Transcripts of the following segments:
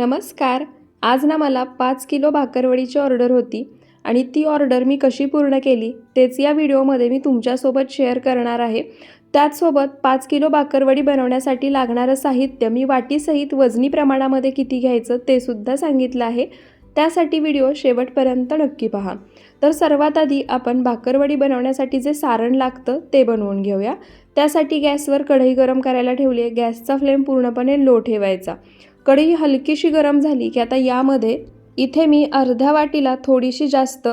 नमस्कार. आज ना मला पाच किलो भाकरवडीची ऑर्डर होती आणि ती ऑर्डर मी कशी पूर्ण केली तेच या व्हिडिओमध्ये मी तुमच्यासोबत शेअर करणार आहे. त्याचसोबत पाच किलो भाकरवडी बनवण्यासाठी लागणारं साहित्य मी वाटीसहित वजनी प्रमाणामध्ये किती घ्यायचं ते सुद्धा सांगितलं आहे. त्यासाठी व्हिडिओ शेवटपर्यंत नक्की पहा. तर सर्वात आधी आपण भाकरवडी बनवण्यासाठी जे सारण लागतं ते बनवून घेऊया. त्यासाठी गॅसवर कढई गरम करायला ठेवली आहे. गॅसचा फ्लेम पूर्णपणे लो ठेवायचा. कढई हलकीशी गरम झाली की आता यामध्ये इथे मी अर्ध्या वाटीला थोडीशी जास्त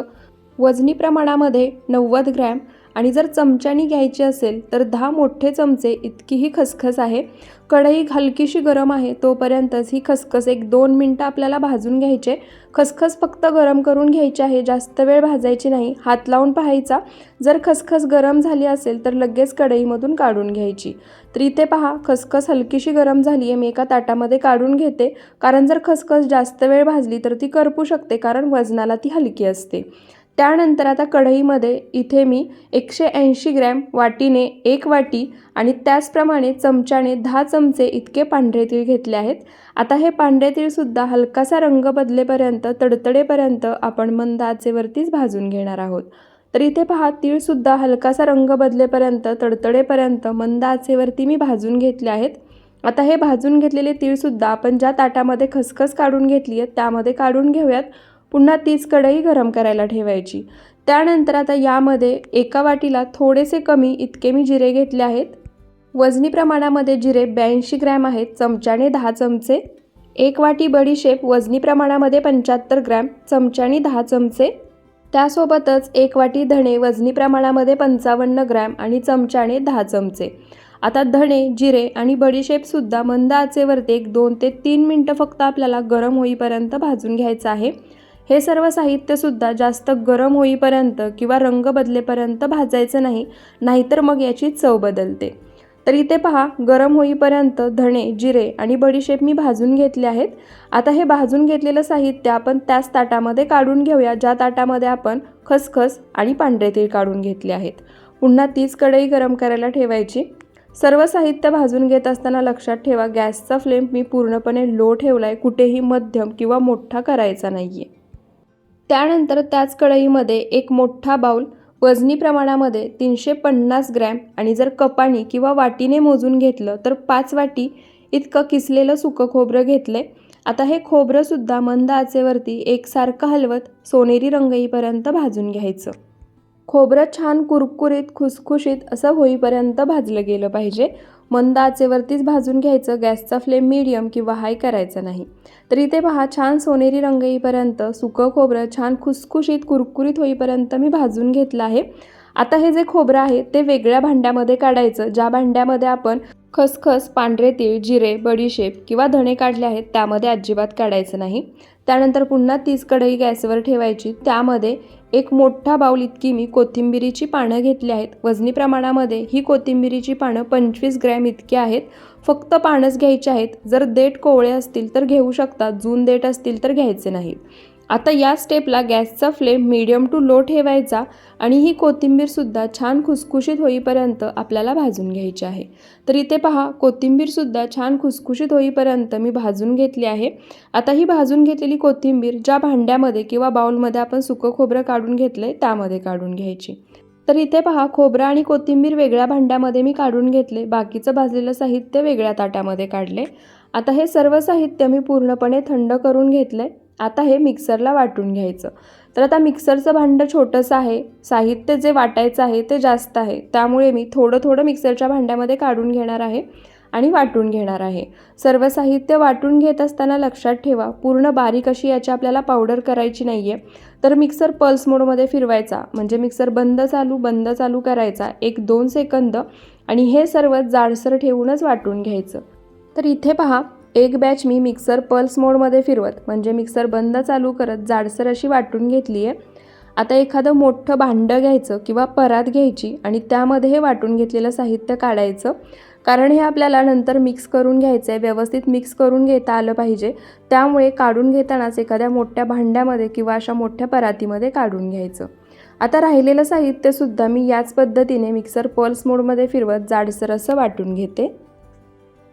वजनी प्रमाणामध्ये नव्वद ग्रॅम आणि जर चमच्यानी घ्यायची असेल तर दहा मोठे चमचे इतकीही खसखस आहे. कढई हलकीशी गरम आहे तोपर्यंतच ही खसखस एक दोन मिनटं आपल्याला भाजून घ्यायचे. खसखस फक्त गरम करून घ्यायची आहे जास्त वेळ भाजायची नाही. हात लावून पाहायचा. जर खसखस गरम झाली असेल तर लगेच कढईमधून काढून घ्यायची. तर इथे पहा खसखस हलकीशी गरम झाली आहे मी एका ताटामध्ये काढून घेते. कारण जर खसखस जास्त वेळ भाजली तर ती करपू शकते कारण वजनाला ती हलकी असते. त्यानंतर आता कढईमध्ये इथे मी एकशे ऐंशी ग्रॅम वाटीने एक वाटी आणि त्याचप्रमाणे चमच्याने दहा चमचे इतके पांढरे तीळ घेतले आहेत. आता हे पांढरे तीळसुद्धा हलकासा रंग बदलेपर्यंत तडतडेपर्यंत आपण मंद आचेवरतीच भाजून घेणार आहोत. तर इथे पहा तीळसुद्धा हलकासा रंग बदलेपर्यंत तडतडेपर्यंत मंद आचेवरती मी भाजून घेतले आहेत. आता हे भाजून घेतलेले तीळसुद्धा आपण ज्या ताटामध्ये खसखस काढून घेतली आहे त्यामध्ये काढून घेऊयात. पुन्हा तीच कढई गरम करायला ठेवायची. त्यानंतर आता यामध्ये एका वाटीला थोडेसे कमी इतके मी जिरे घेतले आहेत. वजनी प्रमाणामध्ये जिरे ब्याऐंशी ग्रॅम आहेत चमच्याने दहा चमचे. एक वाटी बडीशेप वजनी प्रमाणामध्ये पंच्याहत्तर ग्रॅम चमच्याने दहा चमचे. त्यासोबतच एक वाटी धणे वजनी प्रमाणामध्ये पंचावन्न ग्रॅम आणि चमच्याने दहा चमचे. आता धणे जिरे आणि बडीशेपसुद्धा मंद आचेवरती एक दोन ते तीन मिनटं फक्त आपल्याला गरम होईपर्यंत भाजून घ्यायचं आहे. हे सर्व साहित्यसुद्धा जास्त गरम होईपर्यंत किंवा रंग बदलेपर्यंत भाजायचं नाही नाहीतर मग याची चव बदलते. तर इथे पहा गरम होईपर्यंत धणे जिरे आणि बडीशेप मी भाजून घेतले आहेत. आता हे भाजून घेतलेलं साहित्य आपण त्याच ताटामध्ये काढून घेऊया ज्या ताटामध्ये आपण खसखस आणि पांढरे तीळ काढून घेतले आहेत. पुन्हा तीच कढई गरम करायला ठेवायची. सर्व साहित्य भाजून घेत असताना लक्षात ठेवा गॅसचा फ्लेम मी पूर्णपणे लो ठेवला आहे कुठेही मध्यम किंवा मोठा करायचा नाही आहे त्यानंतर त्याच कढईमध्ये एक मोठा बाऊल वजनी प्रमाणामध्ये तीनशे पन्नास ग्रॅम आणि जर कपाणी किंवा वाटीने मोजून घेतलं तर पाच वाटी इतकं किसलेलं सुकं खोबरं घेतलं आता हे खोबरंसुद्धा मंद आचेवरती एकसारखं हलवत सोनेरी रंग येईपर्यंत भाजून घ्यायचं. खोबरं छान कुरकुरीत खुसखुशीत असं होईपर्यंत भाजलं गेलं पाहिजे. मंद आचेवरतीच भाजून घ्यायचं गॅसचा फ्लेम मीडियम किंवा हाय करायचा नाही. तर इथे पहा छान सोनेरी रंग येईपर्यंत सुकं खोबरं छान खुसखुशीत कुरकुरीत होईपर्यंत मी भाजून घेतलं आहे. आता हे जे खोबरं आहे ते वेगळ्या भांड्यामध्ये काढायचं. ज्या भांड्यामध्ये आपण खसखस पांढरे तीळ जिरे बडीशेप किंवा धणे काढले आहेत त्यामध्ये अजिबात काढायचं नाही. त्यानंतर पुन्हा तीच कढई गॅसवर ठेवायची. त्यामध्ये एक मोठा बाऊल इतकी मी कोथिंबिरीची पानं घेतली आहेत. वजनी प्रमाणामध्ये ही कोथिंबिरीची पानं पंचवीस ग्रॅम इतकी आहेत. फक्त पानंच घ्यायची आहेत. जर देठ कोवळे असतील तर घेऊ शकता. जून देठ असतील तर घ्यायचे नाही. आता या स्टेपला गॅसचा फ्लेम मीडियम टू लो ठेवायचा आणि ही कोथिंबीरसुद्धा छान खुसखुशीत होईपर्यंत आपल्याला भाजून घ्यायची आहे. तर इथे पहा कोथिंबीरसुद्धा छान खुसखुशीत होईपर्यंत मी भाजून घेतली आहे. आता ही भाजून घेतलेली कोथिंबीर ज्या भांड्यामध्ये किंवा बाउलमध्ये आपण सुकं खोबरं काढून घेतलं आहे त्यामध्ये काढून घ्यायची. तर इथे पहा खोबरं आणि कोथिंबीर वेगळ्या भांड्यामध्ये मी काढून घेतले. बाकीचं भाजलेलं साहित्य वेगळ्या ताटामध्ये काढले. आता हे सर्व साहित्य मी पूर्णपणे थंड करून घेतलं आहे आता हे मिक्सरला वाटून घ्यायचं. तर आता मिक्सरचं भांडं छोटंसं आहे. साहित्य जे वाटायचं आहे ते जास्त आहे. त्यामुळे मी थोडं थोडं मिक्सरच्या भांड्यामध्ये काढून घेणार आहे आणि वाटून घेणार आहे. सर्व साहित्य वाटून घेत असताना लक्षात ठेवा पूर्ण बारीक अशी याची आपल्याला पावडर करायची नाही आहे तर मिक्सर पल्स मोडमध्ये फिरवायचा. म्हणजे मिक्सर बंद चालू बंद चालू करायचा. एक दोन सेकंद आणि हे सर्व जाडसर ठेवूनच वाटून घ्यायचं. तर इथे पहा एक बॅच मी मिक्सर पल्स मोडमध्ये फिरवत म्हणजे मिक्सर बंद चालू करत जाडसर अशी वाटून घेतली आहे आता एखादं मोठं भांडं घ्यायचं किंवा परात घ्यायची आणि त्यामध्ये हे वाटून घेतलेलं साहित्य काढायचं कारण हे आपल्याला नंतर मिक्स करून घ्यायचं आहे व्यवस्थित मिक्स करून घेता आलं पाहिजे. त्यामुळे काढून घेतानाच एखाद्या मोठ्या भांड्यामध्ये किंवा अशा मोठ्या परातीमध्ये काढून घ्यायचं. आता राहिलेलं साहित्यसुद्धा मी याच पद्धतीने मिक्सर पल्स मोडमध्ये फिरवत जाडसर असं वाटून घेते.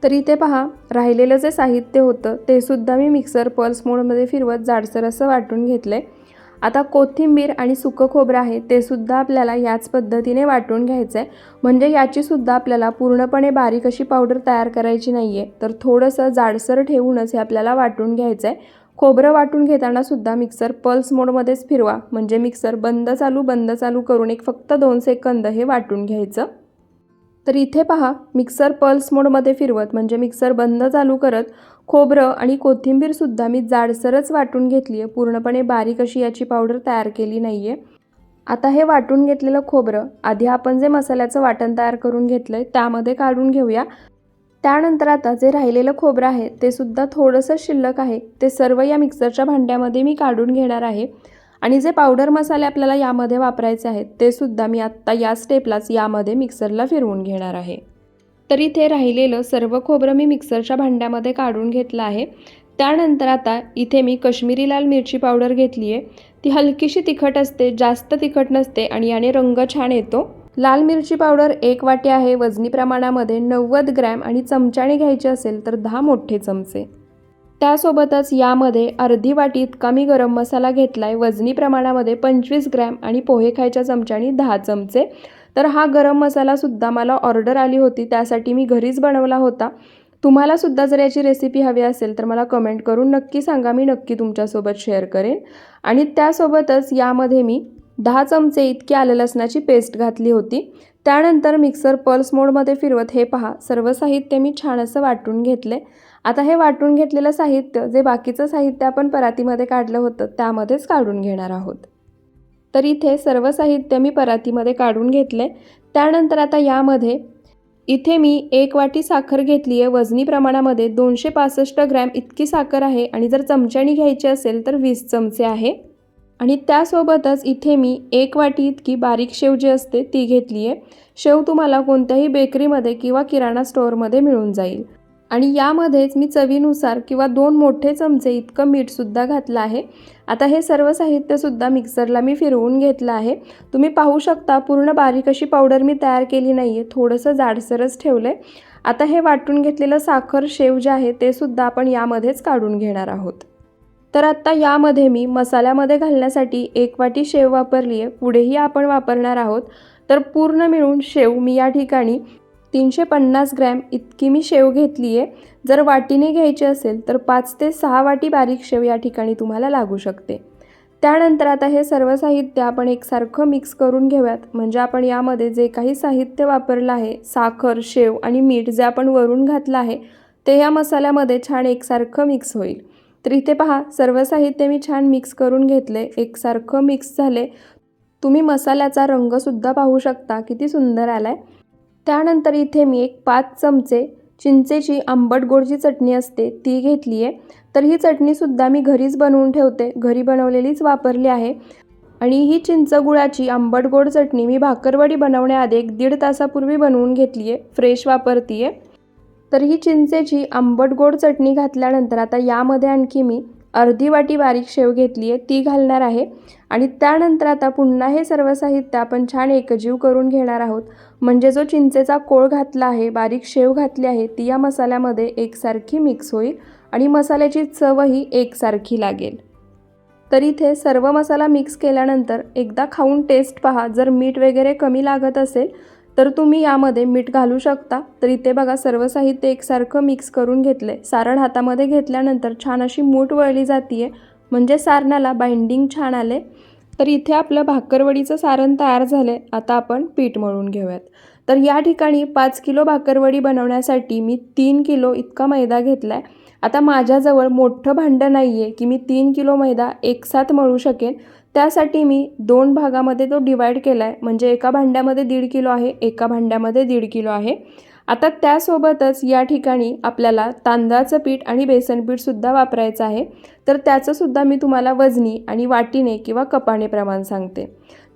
तर इथे पहा राहिलेलं जे साहित्य होतं ते सुद्धा मी मिक्सर पल्स मोडमध्ये फिरवत जाडसर असं वाटून घेतलं आहे आता कोथिंबीर आणि सुकं खोबरं आहे ते सुद्धा आपल्याला याच पद्धतीने वाटून घ्यायचं आहे म्हणजे याचीसुद्धा आपल्याला पूर्णपणे बारीक अशी पावडर तयार करायची नाही आहे तर थोडंसं जाडसर ठेवूनच हे आपल्याला वाटून घ्यायचं आहे खोबरं वाटून घेताना सुद्धा मिक्सर पल्स मोडमध्येच फिरवा. म्हणजे मिक्सर बंद चालू बंद चालू करून एक फक्त दोन सेकंद हे वाटून घ्यायचं. तर इथे पहा मिक्सर पल्स मोडमध्ये फिरवत म्हणजे मिक्सर बंद चालू करत खोबरं आणि कोथिंबीरसुद्धा मी जाडसरच वाटून घेतली आहे. पूर्णपणे बारीक अशी याची पावडर तयार केली नाही आहे आता हे वाटून घेतलेलं खोबरं आधी आपण जे मसाल्याचं वाटण तयार करून घेतलं आहे त्यामध्ये काढून घेऊया. त्यानंतर आता जे राहिलेलं खोबरं आहे ते सुद्धा थोडंसं शिल्लक आहे. ते सर्व या मिक्सरच्या भांड्यामध्ये मी काढून घेणार आहे. आणि जे पावडर मसाले आपल्याला यामध्ये वापरायचे आहेत ते सुद्धा मी आत्ता या स्टेपलाच यामध्ये मिक्सरला फिरवून घेणार आहे. तर इथे राहिलेलं सर्व खोबरं मी मिक्सरच्या भांड्यामध्ये काढून घेतलं आहे. त्यानंतर आता इथे मी कश्मीरी लाल मिरची पावडर घेतली आहे. ती हलकीशी तिखट असते जास्त तिखट नसते आणि याने रंग छान येतो. लाल मिरची पावडर एक वाटी आहे वजनी प्रमाणामध्ये नव्वद ग्रॅम आणि चमच्याने घ्यायची असेल तर दहा मोठे चमचे. त्यासोबतच यामध्ये अर्धी वाटी इतका मी गरम मसाला घेतला आहे वजनी प्रमाणामध्ये पंचवीस ग्रॅम आणि पोहे खायच्या चमच्यानी दहा चमचे. तर हा गरम मसालासुद्धा मला ऑर्डर आली होती त्यासाठी मी घरीच बनवला होता. तुम्हालासुद्धा जर याची रेसिपी हवी असेल तर मला कमेंट करून नक्की सांगा मी नक्की तुमच्यासोबत शेअर करेन. आणि त्यासोबतच यामध्ये मी दहा चमचे इतकी आलं लसणाची पेस्ट घातली होती. त्यानंतर मिक्सर पल्स मोडमध्ये फिरवत हे पहा सर्व साहित्य मी छान असं वाटून घेतले आता हे वाटून घेतलेलं साहित्य जे बाकीचं साहित्य आपण परातीमध्ये काढलं होतं त्यामध्येच काढून घेणार आहोत. तर इथे सर्व साहित्य मी परातीमध्ये काढून घेतले. त्यानंतर आता यामध्ये इथे मी एक वाटी साखर घेतली आहे वजनी प्रमाणामध्ये दोनशे पासष्ट ग्रॅम इतकी साखर आहे आणि जर चमच्यानी घ्यायची असेल तर वीस चमचे आहे. आणि त्यासोबतच इथे मी एक वाटी इतकी बारीक शेव जी असते ती घेतली आहे शेव तुम्हाला कोणत्याही बेकरीमध्ये किंवा किराणा स्टोअरमध्ये मिळून जाईल. आणि यामध्येच मी चवीनुसार किंवा दोन मोठे चमचे इतकं मीठसुद्धा घातलं आहे. आता हे सर्व साहित्यसुद्धा मिक्सरला मी फिरवून घेतलं आहे. तुम्ही पाहू शकता पूर्ण बारीक अशी पावडर मी तयार केली नाही आहे थोडंसं जाडसरच ठेवलं आहे आता हे वाटून घेतलेलं साखर शेव जे आहे ते सुद्धा आपण यामध्येच काढून घेणार आहोत. तर आत्ता यामध्ये मी मसाल्यामध्ये घालण्यासाठी एक वाटी शेव वापरली आहे पुढेही आपण वापरणार आहोत. तर पूर्ण मिळून शेव मी या ठिकाणी तीनशे पन्नास ग्रॅम इतकी मी शेव घेतली आहे जर वाटीने घ्यायची असेल तर पाच ते सहा वाटी बारीक शेव या ठिकाणी तुम्हाला लागू शकते. त्यानंतर आता हे सर्व साहित्य आपण एकसारखं मिक्स करून घेऊयात. म्हणजे आपण यामध्ये जे काही साहित्य वापरलं आहे साखर शेव आणि मीठ जे आपण वरून घातलं आहे ते या मसाल्यामध्ये छान एकसारखं मिक्स होईल. तर इथे पहा सर्व साहित्य मी छान मिक्स करून घेतले. एकसारखं मिक्स झाले. तुम्ही मसाल्याचा रंगसुद्धा पाहू शकता. किती सुंदर आला आहे त्यानंतर इथे मी एक पाच चमचे चिंचेची आंबट गोडची चटणी असते ती घेतली आहे. तर ही चटणीसुद्धा मी घरीच बनवून ठेवते. घरी बनवलेलीच वापरली आहे. आणि ही चिंच गुळाची आंबट गोड चटणी मी भाकरवडी बनवण्याआधी एक दीड तासापूर्वी बनवून घेतली आहे. फ्रेश वापरती आहे तर ही चिंचेची आंबट गोड चटणी घातल्यानंतर आता यामध्ये आणखी मी अर्धी वाटी बारीक शेव घेतली आहे ती घालणार आहे. आणि त्यानंतर आता पुन्हा हे सर्व साहित्य आपण छान एकजीव करून घेणार आहोत. म्हणजे जो चिंचेचा कोळ घातला आहे बारीक शेव घातली आहे ती या मसाल्यामध्ये एकसारखी मिक्स होईल आणि मसाल्याची चवही एकसारखी लागेल. तर इथे सर्व मसाला मिक्स केल्यानंतर एकदा खाऊन टेस्ट पहा. जर मीठ वगैरे कमी लागत असेल तर तुम्ही यामध्ये मीठ घालू शकता. तर इथे बघा सर्व साहित्य एकसारखं मिक्स करून घेतलं आहे सारण हातामध्ये घेतल्यानंतर छान अशी मूठ वळली जाते आहे म्हणजे सारणाला बाइंडिंग छान आले तर इथे आपलं भाकरवडीचं सारण तयार झालं आता आपण पीठ मळून घेऊयात. तर या ठिकाणी पाच किलो भाकरवडी बनवण्यासाठी मी तीन किलो इतका मैदा घेतला आहे आता माझ्याजवळ मोठं भांडं नाही आहे की मी तीन किलो मैदा एकसाथ मळू शकेन. त्यासाठी मी दोन भागामध्ये तो डिवाईड केला आहे म्हणजे एका भांड्यामध्ये दीड किलो आहे एका भांड्यामध्ये दीड किलो आहे. आता त्यासोबतच या ठिकाणी आपल्याला तांदळाचं पीठ आणि बेसन पीठसुद्धा वापरायचं आहे. तर त्याचंसुद्धा मी तुम्हाला वजनी आणि वाटीने किंवा कपाने प्रमाण सांगते.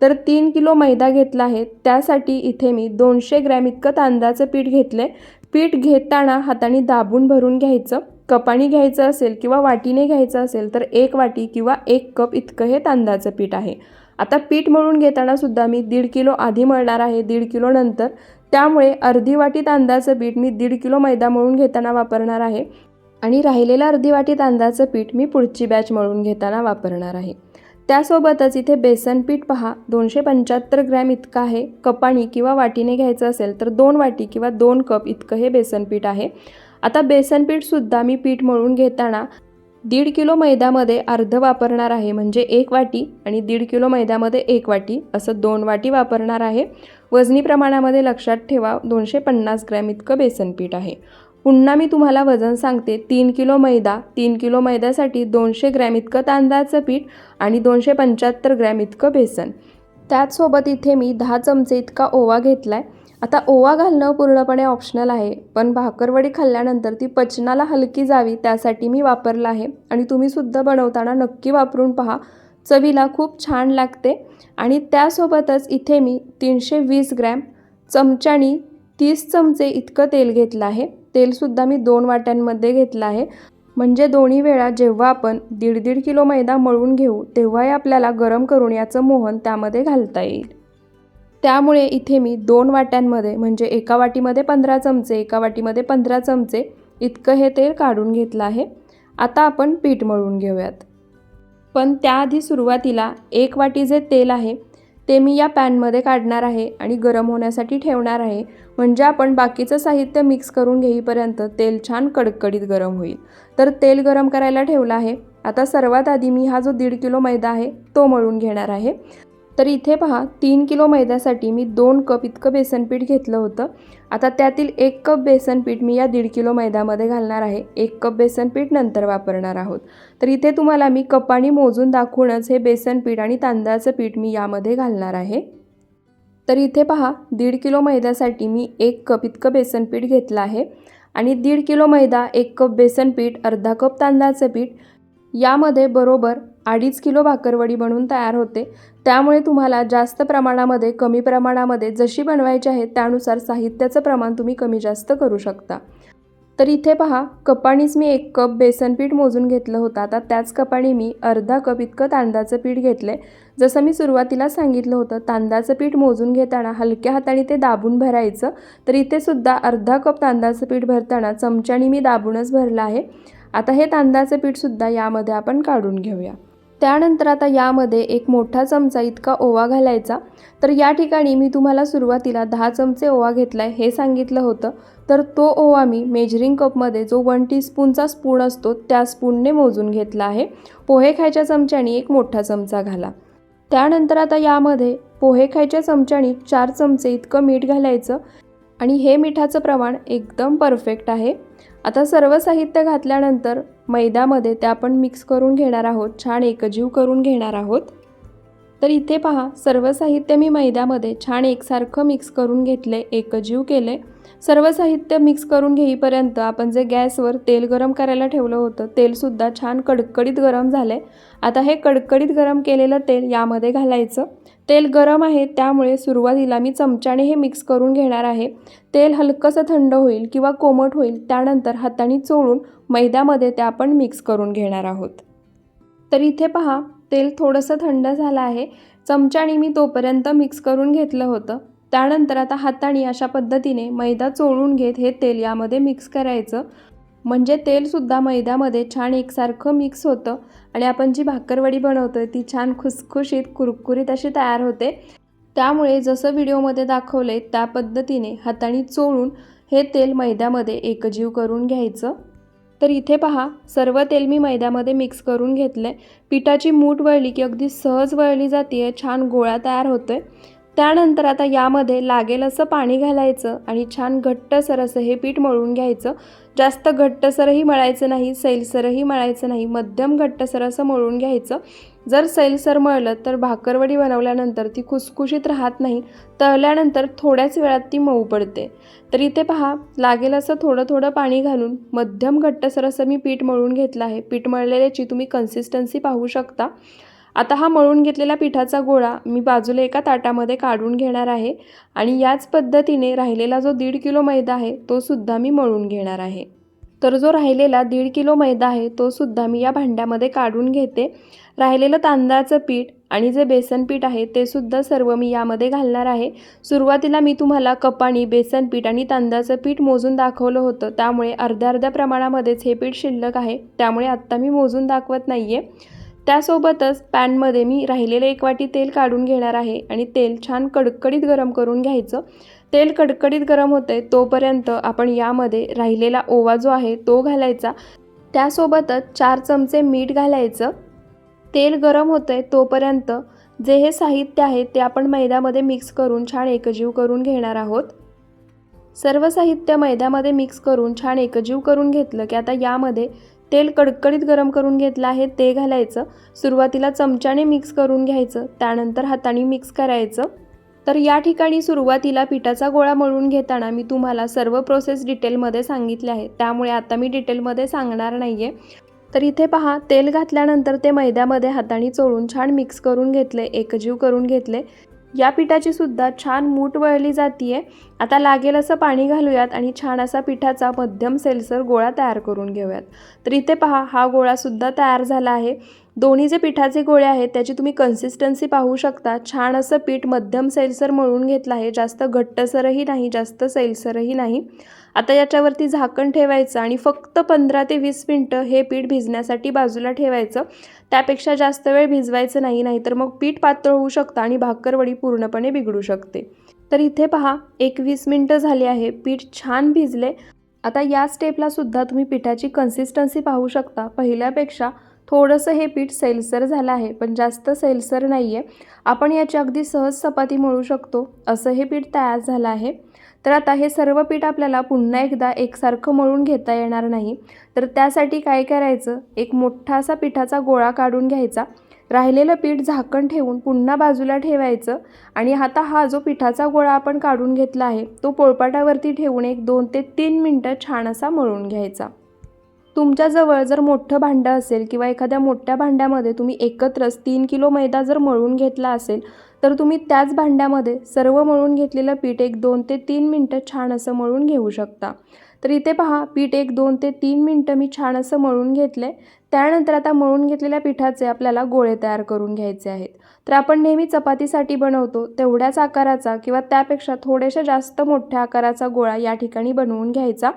तर तीन किलो मैदा घेतला आहे. त्यासाठी इथे मी दोनशे ग्रॅम इतकं तांदळाचं पीठ घेतलं आहे पीठ घेताना हाताने दाबून भरून घ्यायचं. कपाने घ्यायचं असेल किंवा वाटीने घ्यायचं असेल तर एक वाटी किंवा एक कप इतकं हे तांदळाचं पीठ आहे. आता पीठ मळून घेताना सुद्धा मी दीड किलो आधी मळणार आहे दीड किलो नंतर. त्यामुळे अर्धी वाटी तांदळाचं पीठ मी दीड किलो मैदा मळून घेताना वापरणार आहे. आणि राहिलेलं अर्धी वाटी तांदळाचं पीठ मी पुढची बॅच मळून घेताना वापरणार आहे. त्यासोबतच इथे बेसन पीठ पहा दोनशे पंच्याहत्तर ग्रॅम इतकं आहे. कपाणी किंवा वाटीने घ्यायचं असेल तर दोन वाटी किंवा दोन कप इतकं हे बेसन पीठ आहे. आता बेसन पीठसुद्धा मी पीठ मळून घेताना दीड किलो मैद्यामध्ये अर्ध वापरणार आहे. म्हणजे एक वाटी आणि दीड किलो मैद्यामध्ये एक वाटी असं दोन वाटी वापरणार आहे. वजनी प्रमाणामध्ये लक्षात ठेवा दोनशे पन्नास ग्रॅम इतकं बेसन पीठ आहे. पुन्हा मी तुम्हाला वजन सांगते. तीन किलो मैदा तीन किलो मैद्यासाठी दोनशे ग्रॅम इतकं तांदळाचं पीठ आणि दोनशे पंच्याहत्तर ग्रॅम इतकं बेसन. त्याचसोबत इथे मी दहा चमचे इतका ओवा घेतला आहे आता ओवा घालणं पूर्णपणे ऑप्शनल आहे पण भाकरवडी खाल्ल्यानंतर ती पचनाला हलकी जावी त्यासाठी मी वापरलं आहे आणि तुम्हीसुद्धा बनवताना नक्की वापरून पहा. चवीला खूप छान लागते आणि त्यासोबतच इथे मी तीनशे वीस ग्रॅम चमच्यानी तीस चमचे इतकं तेल घेतलं आहे. तेलसुद्धा मी दोन वाट्यांमध्ये घेतलं आहे. म्हणजे दोन्ही वेळा जेव्हा आपण दीड दीड किलो मैदा मळून घेऊ तेव्हाही आपल्याला गरम करून याचं मोहन त्यामध्ये घालता येईल. त्यामुळे इथे मी दोन वाट्यांमध्ये म्हणजे एका वाटीमध्ये पंधरा चमचे एका वाटीमध्ये पंधरा चमचे इतकं हे तेल काढून घेतलं आहे. आता आपण पीठ मळून घेऊयात. पण त्याआधी सुरुवातीला एक वाटी जे तेल आहे ते मी या पॅनमध्ये काढणार आहे आणि गरम होण्यासाठी ठेवणार आहे. म्हणजे आपण बाकीचं साहित्य मिक्स करून घेईपर्यंत तेल छान कडकडीत गरम होईल. तर तेल गरम करायला ठेवलं आहे. आता सर्वात आधी मी हा जो दीड किलो मैदा आहे तो मळून घेणार आहे. तर इथे पहा तीन किलो मैद्यासाठी मी दोन कप इतकं बेसनपीठ घेतलं होतं. आता त्यातील एक कप बेसन पीठ मी या दीड किलो मैद्यामध्ये घालणार आहे. एक कप बेसनपीठ नंतर वापरणार आहोत. तर इथे तुम्हाला मी कपाणी मोजून दाखवूनच हे बेसन पीठ आणि तांदळाचं पीठ मी यामध्ये घालणार आहे. तर इथे पहा दीड किलो मैद्यासाठी मी एक कप इतकं बेसनपीठ घेतलं आहे. आणि दीड किलो मैदा एक कप बेसनपीठ अर्धा कप तांदळाचं पीठ यामध्ये बरोबर अडीच किलो भाकरवडी बनवून तयार होते. त्यामुळे तुम्हाला जास्त प्रमाणामध्ये कमी प्रमाणामध्ये जशी बनवायची आहे त्यानुसार साहित्याचं प्रमाण तुम्ही कमी जास्त करू शकता. तर इथे पहा कपाणीच मी एक कप बेसन पीठ मोजून घेतलं होतं. आता त्याच कपाणी मी अर्धा कप इतकं तांदळाचं पीठ घेतलं आहे जसं मी सुरुवातीला सांगितलं होतं तांदळाचं पीठ मोजून घेताना हलक्या हाताने ते दाबून भरायचं. तर इथे सुद्धा अर्धा कप तांदळाचं पीठ भरताना चमच्याने मी दाबूनच भरलं आहे. आता हे तांदळाचं पीठसुद्धा यामध्ये आपण काढून घेऊया. त्यानंतर आता यामध्ये एक मोठा चमचा इतका ओवा घालायचा. तर या ठिकाणी मी तुम्हाला सुरुवातीला दहा चमचे ओवा घेतला आहे हे सांगितलं होतं. तर तो ओवा मी मेजरिंग कपमध्ये जो वन टीस्पूनचा स्पून असतो त्या स्पूनने मोजून घेतला आहे. पोहे खायच्या चमच्याने एक मोठा चमचा घाला. त्यानंतर आता यामध्ये पोहे खायच्या चमच्याने चार चमचे इतकं मीठ घालायचं आणि हे मिठाचं प्रमाण एकदम परफेक्ट आहे. आता सर्व साहित्य घातल्यानंतर मैद्यामध्ये ते आपण मिक्स करून घेणार आहोत छान एकजीव करून घेणार आहोत. तर इथे पहा सर्व साहित्य मी मैद्यामध्ये छान एकसारखं मिक्स करून घेतले एकजीव केले. सर्व साहित्य मिक्स करून घेईपर्यंत आपण जे गॅसवर तेल गरम करायला ठेवलं होतं तेलसुद्धा छान कडकडीत गरम झाले आता हे कडकडीत गरम केलेलं तेल यामध्ये घालायचं. तेल गरम आहे त्यामुळे सुरुवातीला मी चमच्याने हे मिक्स करून घेणार आहे. तेल हलकंसं थंड होईल किंवा कोमट होईल त्यानंतर हाताने चोळून मैद्यामध्ये ते आपण मिक्स करून घेणार आहोत. तर इथे पहा तेल थोडंसं थंड झालं आहे. चमच्याने मी तोपर्यंत मिक्स करून घेतलं होतं. त्यानंतर आता हाताने अशा पद्धतीने मैदा चोळून घेत हे तेल यामध्ये मिक्स करायचं. म्हणजे तेलसुद्धा मैद्यामध्ये छान एकसारखं मिक्स होतं. आणि आपण जी भाकरवडी बनवतो ती छान खुसखुशीत कुरकुरीत अशी तयार होते. त्यामुळे जसं व्हिडिओमध्ये दाखवलं आहे त्या पद्धतीने हाताने चोळून हे तेल मैद्यामध्ये एकजीव करून घ्यायचं. तर इथे पहा सर्व तेल मी मैद्यामध्ये मिक्स करून घेतलं आहे पिठाची मूठ वळली की अगदी सहज वळली जाते छान गोळा तयार होतो आहे त्यानंतर आता यामध्ये लागेल असं पाणी घालायचं आणि छान घट्टसर असं हे पीठ मळून घ्यायचं. जास्त घट्टसरही मळायचं नाही सैलसरही मळायचं नाही मध्यम घट्टसर असं मळून घ्यायचं. जर सैलसर मळलं तर भाकरवडी बनवल्यानंतर ती खुसखुशीत राहत नाही तळल्यानंतर थोड्याच वेळात ती मऊ पडते. तर इथे पहा लागेल असं थोडं थोडं पाणी घालून मध्यम घट्टसर असं मी पीठ मळून घेतलं आहे. पीठ मळलेल्याची तुम्ही कन्सिस्टन्सी पाहू शकता. आता हा मळून घेतलेला पिठाचा गोळा मी बाजूला एका ताटामध्ये काढून घेणार आहे आणि याच पद्धतीने राहिलेला जो दीड किलो मैदा आहे तो सुद्धा मी मळून घेणार आहे. तर जो राहिलेला दीड किलो मैदा आहे तो सुद्धा मी या भांड्यामध्ये काढून घेते. राहिलेलं तांदळाचं पीठ आणि जे बेसन पीठ आहे ते सुद्धा सर्व मी यामध्ये घालणार आहे. सुरुवातीला मी तुम्हाला कपाणी बेसन पीठ आणि तांदळाचं पीठ मोजून दाखवलं होतं त्यामुळे अर्ध्या अर्ध्या प्रमाणामध्येच हे पीठ शिल्लक आहे त्यामुळे आत्ता मी मोजून दाखवत नाही आहे त्यासोबतच पॅनमध्ये मी राहिलेलं एक वाटी तेल काढून घेणार आहे आणि तेल छान कडकडीत गरम करून घ्यायचं. तेल कडकडीत गरम होते तोपर्यंत आपण यामध्ये राहिलेला ओवा जो आहे तो घालायचा. त्यासोबतच चार चमचे मीठ घालायचं. तेल गरम होतं आहे तोपर्यंत जे हे साहित्य आहे ते आपण मैद्यामध्ये मिक्स करून छान एकजीव करून घेणार आहोत. सर्व साहित्य मैद्यामध्ये मिक्स करून छान एकजीव करून घेतलं की आता यामध्ये तेल कडकडीत गरम करून घेतलं आहे ते घालायचं. सुरुवातीला चमच्याने मिक्स करून घ्यायचं. त्यानंतर हाताने मिक्स करायचं. तर या ठिकाणी सुरुवातीला पिठाचा गोळा मळून घेताना मी तुम्हाला सर्व प्रोसेस डिटेलमध्ये सांगितले आहे. त्यामुळे आता मी डिटेलमध्ये सांगणार नाही आहे तर इथे पहा तेल घातल्यानंतर ते मैद्यामध्ये हाताने चोळून छान मिक्स करून घेतले एकजीव करून घेतले. या पिठाची सुद्धा छान मूठ वळली जाते आता लागेल असं पाणी घालूयात आणि छान असा पिठाचा मध्यम सेलसर गोळा तयार करून घेऊयात. तर इथे पहा हा गोळासुद्धा तयार झाला आहे. दोन्ही जे पिठाचे गोळे आहेत त्याची तुम्ही कन्सिस्टन्सी पाहू शकता. छान असं पीठ मध्यम सैलसर मळून घेतलं आहे. जास्त घट्टसरही नाही जास्त सैलसरही नाही. आता याच्यावरती झाकण ठेवायचं आणि फक्त पंधरा ते वीस मिनटं हे पीठ भिजण्यासाठी बाजूला ठेवायचं. त्यापेक्षा जास्त वेळ भिजवायचं नाही नाहीतर मग पीठ पातळ होऊ शकतं आणि भाकरवडी पूर्णपणे बिघडू शकते. तर इथे पहा एक वीस मिनटं झाली आहे. पीठ छान भिजले. आता या स्टेपला सुद्धा तुम्ही पिठाची कन्सिस्टन्सी पाहू शकता. पहिल्यापेक्षा थोडंसं हे पीठ सैलसर झालं आहे पण जास्त सैलसर नाही आहे आपण याची अगदी सहज चपाती मळू शकतो असं हे पीठ तयार झालं आहे. तर आता हे सर्व पीठ आपल्याला पुन्हा एकदा एकसारखं मळून घेता येणार नाही. तर त्यासाठी काय करायचं? एक मोठा असा पिठाचा गोळा काढून घ्यायचा. राहिलेलं पीठ झाकण ठेवून पुन्हा बाजूला ठेवायचं आणि आता हा जो पिठाचा गोळा आपण काढून घेतला आहे तो पोळपाटावरती ठेवून एक दोन ते तीन मिनटं छान असा मळून घ्यायचा. तुमच्याजवळ जर मोठं भांडं असेल किंवा एखाद्या मोठ्या भांड्यामध्ये तुम्ही एकत्रच तीन किलो मैदा जर मळून घेतला असेल तर तुम्ही त्याच भांड्यामध्ये सर्व मळून घेतलेलं पीठ एक दोन ते तीन मिनटं छान असं मळून घेऊ शकता. तर इथे पहा पीठ एक दोन ते तीन मिनटं मी छान असं मळून घेतलं आहे त्यानंतर आता मळून घेतलेल्या पिठाचे आपल्याला गोळे तयार करून घ्यायचे आहेत. तर आपण नेहमी चपातीसाठी बनवतो तेवढ्याच आकाराचा किंवा त्यापेक्षा थोड्याशा जास्त मोठ्या आकाराचा गोळा या ठिकाणी बनवून घ्यायचा.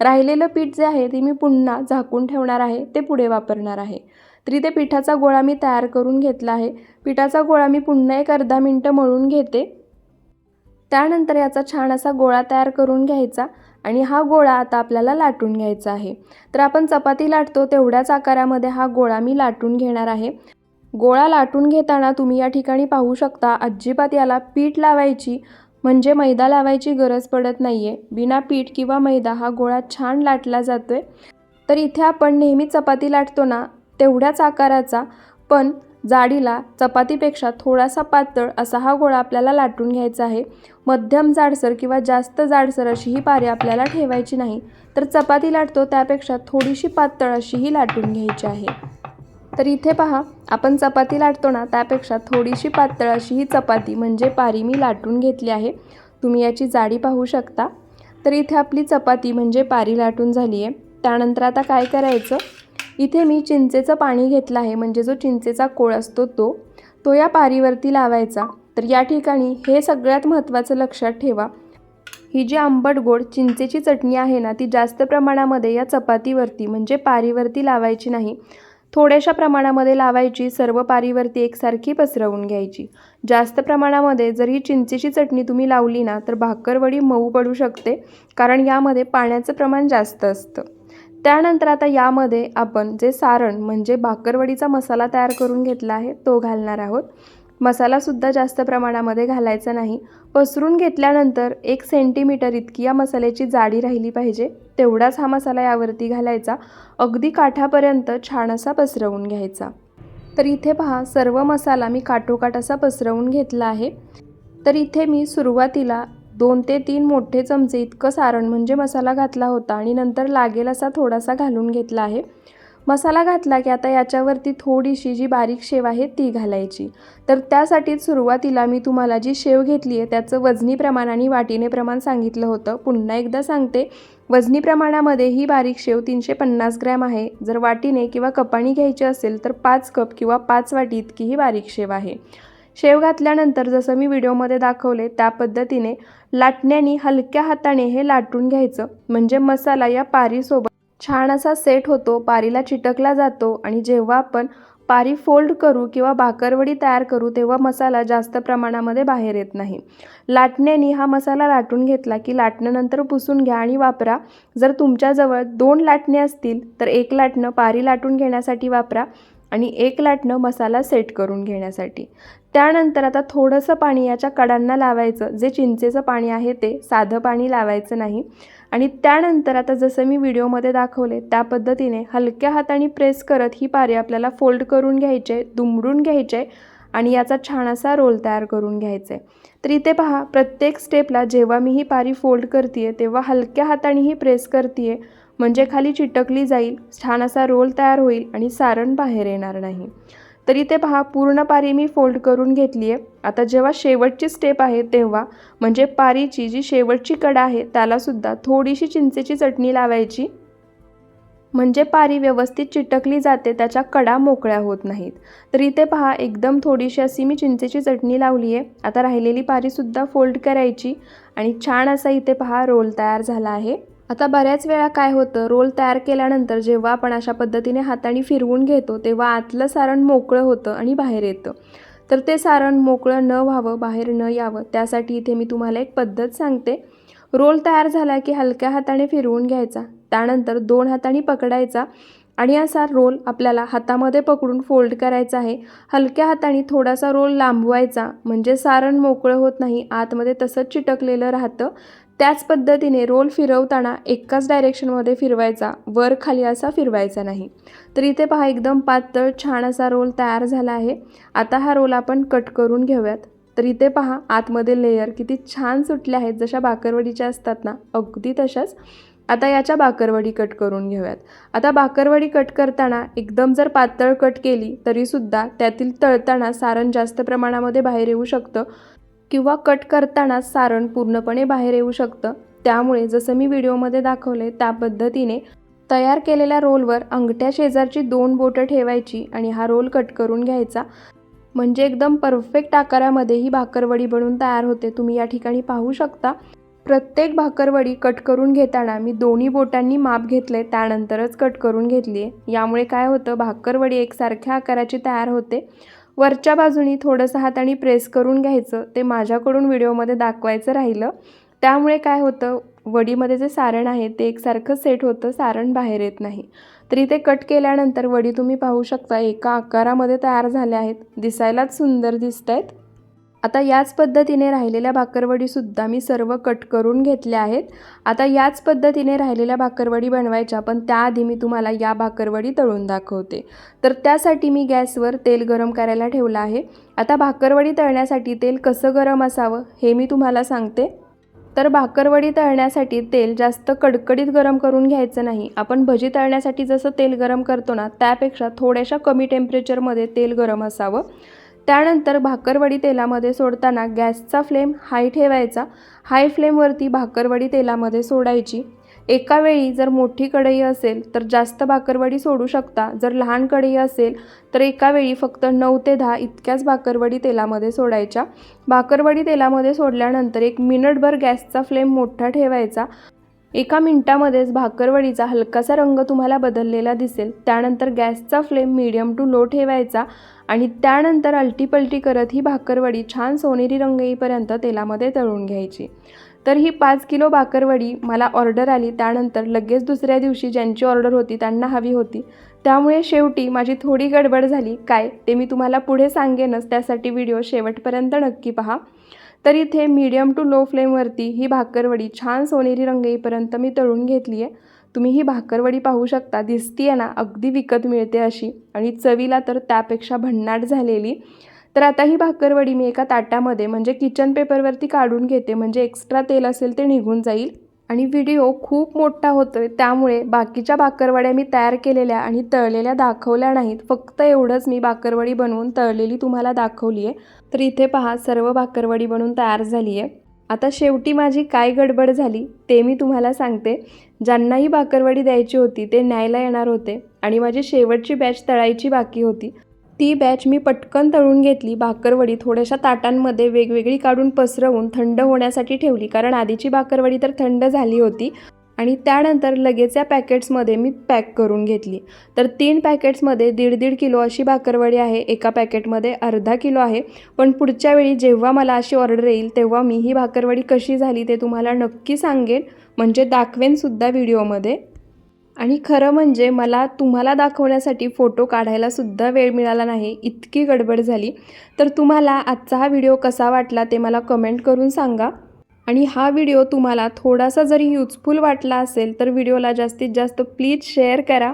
राहिलेलं पीठ जे आहे ते मी पुन्हा झाकून ठेवणार आहे ते पुढे वापरणार आहे. तरी ते पिठाचा गोळा मी तयार करून घेतला आहे. पिठाचा गोळा मी पुन्हा एक अर्धा मिनटं मळून घेते. त्यानंतर याचा छान असा गोळा तयार करून घ्यायचा आणि हा गोळा आता आपल्याला लाटून घ्यायचा आहे. तर आपण चपाती लाटतो तेवढ्याच आकारामध्ये हा गोळा मी लाटून घेणार आहे. गोळा लाटून घेताना तुम्ही या ठिकाणी पाहू शकता अजिबात याला पीठ लावायची म्हणजे मैदा लावायची गरज पडत नाही आहे बिना पीठ किंवा मैदा हा गोळा छान लाटला जातो आहे तर इथे आपण नेहमी चपाती लाटतो ना तेवढ्याच आकाराचा पण जाडीला चपातीपेक्षा थोडासा पातळ असा हा गोळा आपल्याला लाटून घ्यायचा आहे. मध्यम जाडसर किंवा जास्त जाडसर अशी ही पारी आपल्याला ठेवायची नाही. तर चपाती लाटतो त्यापेक्षा थोडीशी पातळ अशी ही लाटून घ्यायची आहे. तर इथे पहा आपण चपाती लाटतो ना त्यापेक्षा थोडीशी पातळ अशी ही चपाती म्हणजे पारी मी लाटून घेतली आहे. तुम्ही याची जाडी पाहू शकता. तर इथे आपली चपाती म्हणजे पारी लाटून झाली आहे. त्यानंतर आता काय करायचं? इथे मी चिंचेचं पाणी घेतलं आहे म्हणजे जो चिंचेचा कोळ असतो तो तो या पारीवरती लावायचा. तर या ठिकाणी हे सगळ्यात महत्त्वाचं लक्षात ठेवा. ही जी आंबट गोड चिंचेची चटणी आहे ना ती जास्त प्रमाणामध्ये या चपातीवरती म्हणजे पारीवरती लावायची नाही. थोड्याशा प्रमाणामध्ये लावायची सर्व पारीवरती एकसारखी पसरवून घ्यायची. जास्त प्रमाणामध्ये जर ही चिंचेची चटणी तुम्ही लावली ना तर भाकरवडी मऊ पडू शकते कारण यामध्ये पाण्याचं प्रमाण जास्त असतं. त्यानंतर आता यामध्ये आपण जे सारण म्हणजे भाकरवडीचा मसाला तयार करून घेतला आहे तो घालणार आहोत. मसालासुद्धा जास्त प्रमाणामध्ये घालायचा नाही. पसरून घेतल्यानंतर एक सेंटीमीटर इतकी या मसाल्याची जाडी राहिली पाहिजे. तेवढाच हा मसाला यावरती घालायचा. अगदी काठापर्यंत छान असा पसरवून घ्यायचा. तर इथे पहा सर्व मसाला मी काठोकाठ असा पसरवून घेतला आहे. तर इथे मी सुरुवातीला दोन ते तीन मोठे चमचे इतकं सारण म्हणजे मसाला घातला होता आणि नंतर लागेल असा थोडासा घालून घेतला आहे. मसाला घातला की आता याच्यावरती थोडीशी जी बारीक शेव आहे ती घालायची. तर त्यासाठीच सुरुवातीला मी तुम्हाला जी शेव घेतली आहे त्याचं वजनी प्रमाण आणि वाटीने प्रमाण सांगितलं होतं. पुन्हा एकदा सांगते वजनी प्रमाणामध्ये ही बारीक शेव तीनशे पन्नास ग्रॅम आहे. जर वाटीने किंवा कपाणी घ्यायची असेल तर पाच कप किंवा पाच वाटी इतकी ही बारीक शेव आहे. शेव घातल्यानंतर जसं मी व्हिडिओमध्ये दाखवले त्या पद्धतीने लाटण्याने हलक्या हाताने हे लाटून घ्यायचं. म्हणजे मसाला या पारीसोबत छान असा सेट होतो पारीला चिटकला जातो आणि जेव्हा आपण पारी फोल्ड करू किंवा भाकरवडी तयार करू तेव्हा मसाला जास्त प्रमाणामध्ये बाहेर येत नाही. लाटण्याने हा मसाला लाटून घेतला की लाटण्यानंतर पुसून घ्या आणि वापरा. जर तुमच्याजवळ दोन लाटणे असतील तर एक लाटणं पारी लाटून घेण्यासाठी वापरा आणि एक लाटणं मसाला सेट करून घेण्यासाठी. त्यानंतर आता थोडंसं पाणी याच्या कडांना लावायचं. जे चिंचेचं पाणी आहे ते साधं पाणी लावायचं नाही. आणि त्यानंतर आता जसं मी व्हिडिओमध्ये दाखवले त्या पद्धतीने हलक्या हाताने प्रेस करत ही पारी आपल्याला फोल्ड करून घ्यायचे दुमडून घ्यायचे आणि याचा छान असा रोल तयार करून घ्यायचा. आहे तर इथे पहा प्रत्येक स्टेपला जेव्हा मी ही पारी फोल्ड करते तेव्हा हलक्या हाताने ही प्रेस करते म्हणजे खाली चिटकली जाईल छान असा रोल तयार होईल आणि सारण बाहेर येणार नाही. तर इथे पहा पूर्ण पारी मी फोल्ड करून घेतली आहे. आता जेव्हा शेवटची स्टेप आहे तेव्हा म्हणजे पारीची जी शेवटची कडा आहे त्यालासुद्धा थोडीशी चिंचेची चटणी लावायची. म्हणजे पारी व्यवस्थित चिटकली जाते त्याच्या कडा मोकळ्या होत नाहीत. तर इथे पहा एकदम थोडीशी अशी मी चिंचेची चटणी लावली आहे. आता राहिलेली पारीसुद्धा फोल्ड करायची आणि छान असा इथे पहा रोल तयार झाला आहे. आता बऱ्याच वेळा काय होतं रोल तयार केल्यानंतर जेव्हा आपण अशा पद्धतीने हाताने फिरवून घेतो तेव्हा आतलं सारण मोकळं होतं आणि बाहेर येतं. तर ते सारण मोकळं न व्हावं बाहेर न यावं त्यासाठी इथे मी तुम्हाला एक पद्धत सांगते. रोल तयार झाला की हलक्या हाताने फिरवून घ्यायचा त्यानंतर दोन हाताने पकडायचा आणि असा रोल आपल्याला हातामध्ये पकडून फोल्ड करायचा आहे. हलक्या हाताने थोडासा रोल लांबवायचा म्हणजे सारण मोकळं होत नाही आतमध्ये तसंच चिटकलेलं राहतं. त्याच पद्धतीने रोल फिरवताना एकाच डायरेक्शनमध्ये फिरवायचा वर खाली असा फिरवायचा नाही. तर इथे पहा एकदम पातळ छान असा रोल तयार झाला आहे. आता हा रोल आपण कट करून घेऊयात. तर इथे पहा आतमध्ये लेयर किती छान सुटल्या आहेत. जशा बाकरवडीच्या असतात ना अगदी तशाच. आता याच्या बाकरवडी कट करून घेऊयात. आता बाकरवडी कट करताना एकदम जर पातळ कट केली तरीसुद्धा त्यातील तळताना सारण जास्त प्रमाणामध्ये बाहेर येऊ शकतं. किंवा कट करताना सारण पूर्णपणे बाहेर येऊ शकतं. त्यामुळे जसं मी व्हिडिओमध्ये दाखवले त्या पद्धतीने तयार केलेल्या रोलवर अंगठ्या शेजारची दोन बोटं ठेवायची आणि हा रोल कट करून घ्यायचा. म्हणजे एकदम परफेक्ट आकारामध्ये ही भाकरवडी बनून तयार होते. तुम्ही या ठिकाणी पाहू शकता. प्रत्येक भाकरवडी कट करून घेताना मी दोन्ही बोटांनी माप घेतले त्यानंतरच कट करून घेतली आहे यामुळे काय होतं भाकरवडी एकसारख्या आकाराची तयार होते. वरच्या बाजूनी थोडंसं हाताने प्रेस करून घ्यायचं. ते माझ्याकडून व्हिडिओमध्ये दाखवायचं राहिलं. त्यामुळे काय होतं वडीमध्ये जे सारण आहे ते एकसारखं सेट होतं सारण बाहेर येत नाही. तरी ते कट केल्यानंतर वडी तुम्ही पाहू शकता एका आकारामध्ये तयार झाल्या आहेत. दिसायलाच सुंदर दिसत आहेत आता याच पद्धतीने राहिलेल्या भाकरवडीसुद्धा मी सर्व कट करून घेतल्या आहेत. आता याच पद्धतीने राहिलेल्या भाकरवडी बनवायच्या पण त्याआधी मी तुम्हाला या भाकरवडी तळून दाखवते. तर त्यासाठी मी गॅसवर तेल गरम करायला ठेवलं आहे. आता भाकरवडी तळण्यासाठी तेल कसं गरम असावं हे मी तुम्हाला सांगते. तर भाकरवडी तळण्यासाठी तेल जास्त कडकडीत गरम करून घ्यायचं नाही. आपण भजी तळण्यासाठी जसं तेल गरम करतो ना त्यापेक्षा थोड्याशा कमी टेम्परेचरमध्ये तेल गरम असावं. त्यानंतर भाकरवडी तेलामध्ये सोडताना गॅसचा फ्लेम हाय ठेवायचा. हाय फ्लेमवरती भाकरवडी तेलामध्ये सोडायची. एका वेळी जर मोठी कढई असेल तर जास्त भाकरवडी सोडू शकता. जर लहान कढई असेल तर एका वेळी फक्त नऊ ते दहा इतक्याच भाकरवडी तेलामध्ये सोडायच्या. भाकरवडी तेलामध्ये सोडल्यानंतर एक मिनिटभर गॅसचा फ्लेम मोठा ठेवायचा. एका मिनटामध्येच भाकरवडीचा हलकासा रंग तुम्हाला बदललेला दिसेल. त्यानंतर गॅसचा फ्लेम मीडियम टू लो ठेवायचा. आणि त्यानंतर अलटीपलटी करत ही भाकरवडी छान सोनेरी रंग येईपर्यंत तेलामध्ये तळून घ्यायची. तर ही पाच किलो भाकरवडी मला ऑर्डर आली. त्यानंतर लगेच दुसऱ्या दिवशी ज्यांची ऑर्डर होती त्यांना हवी होती. त्यामुळे शेवटी माझी थोडी गडबड झाली. काय? ते मी तुम्हाला पुढे सांगेनच. त्यासाठी व्हिडिओ शेवटपर्यंत नक्की पहा. तर इथे मीडियम टू लो फ्लेमवरती ही भाकरवडी छान सोनेरी रंग येईपर्यंत मी तळून घेतली आहे तुम्ही ही भाकरवडी पाहू शकता दिसतीये ना अगदी विकत मिळते अशी. आणि चवीला तर त्यापेक्षा भन्नाट झालेली. तर आता ही भाकरवडी मी एका ताटामध्ये म्हणजे किचन पेपरवरती काढून घेते म्हणजे एक्स्ट्रा तेल असेल ते निघून जाईल. आणि व्हिडिओ खूप मोठा होतो आहे त्यामुळे बाकीच्या बाकरवड्या मी तयार केलेल्या आणि तळलेल्या दाखवल्या नाहीत. फक्त एवढंच मी बाकरवडी बनवून तळलेली तुम्हाला दाखवली आहे तर इथे पहा सर्व बाकरवडी बनवून तयार झाली आहे आता शेवटी माझी काय गडबड झाली ते मी तुम्हाला सांगते. ज्यांनाही बाकरवडी द्यायची होती ते न्यायला येणार होते आणि माझी शेवटची बॅच तळायची बाकी होती. ती बॅच मी पटकन तळून घेतली भाकरवडी थोड्याशा ताटांमध्ये वेगवेगळी काढून पसरवून थंड होण्यासाठी ठेवली. कारण आधीची भाकरवडी तर थंड झाली होती. आणि त्यानंतर लगेच या पॅकेट्समध्ये मी पॅक करून घेतली. तर तीन पॅकेट्समध्ये दीड दीड किलो अशी भाकरवडी आहे. एका पॅकेटमध्ये अर्धा किलो आहे. पण पुढच्या वेळी जेव्हा मला अशी ऑर्डर येईल तेव्हा मी ही भाकरवडी कशी झाली ते तुम्हाला नक्की सांगेन. म्हणजे दाखवेनसुद्धा व्हिडिओमध्ये. आणि खरं म्हणजे मला तुम्हाला दाखवण्यासाठी फोटो काढायलासुद्धा वेळ मिळाला नाही. इतकी गडबड झाली. तर तुम्हाला आजचा हा व्हिडिओ कसा वाटला ते मला कमेंट करून सांगा. आणि हा व्हिडिओ तुम्हाला थोडासा जरी युजफुल वाटला असेल तर व्हिडिओला जास्तीत जास्त प्लीज शेअर करा.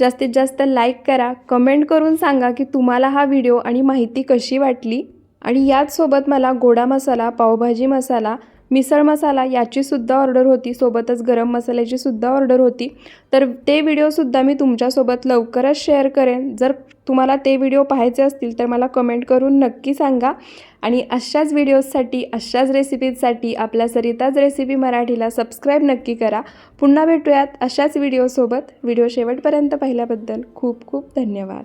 जास्तीत जास्त लाईक करा. कमेंट करून सांगा की तुम्हाला हा व्हिडिओ आणि माहिती कशी वाटली. आणि याचसोबत मला गोडा मसाला पावभाजी मसाला मिसळ मसाला याचीसुद्धा ऑर्डर होती सोबतच गरम मसाल्याचीसुद्धा ऑर्डर होती. तर ते व्हिडिओसुद्धा मी तुमच्यासोबत लवकरच शेअर करेन. जर तुम्हाला ते व्हिडिओ पाहायचे असतील तर मला कमेंट करून नक्की सांगा. आणि अशाच व्हिडिओजसाठी अशाच रेसिपीजसाठी आपल्या सरिताज रेसिपी मराठीला सबस्क्राईब नक्की करा. पुन्हा भेटूयात अशाच व्हिडिओसोबत व्हिडिओ शेवटपर्यंत पाहिल्याबद्दल खूप खूप धन्यवाद.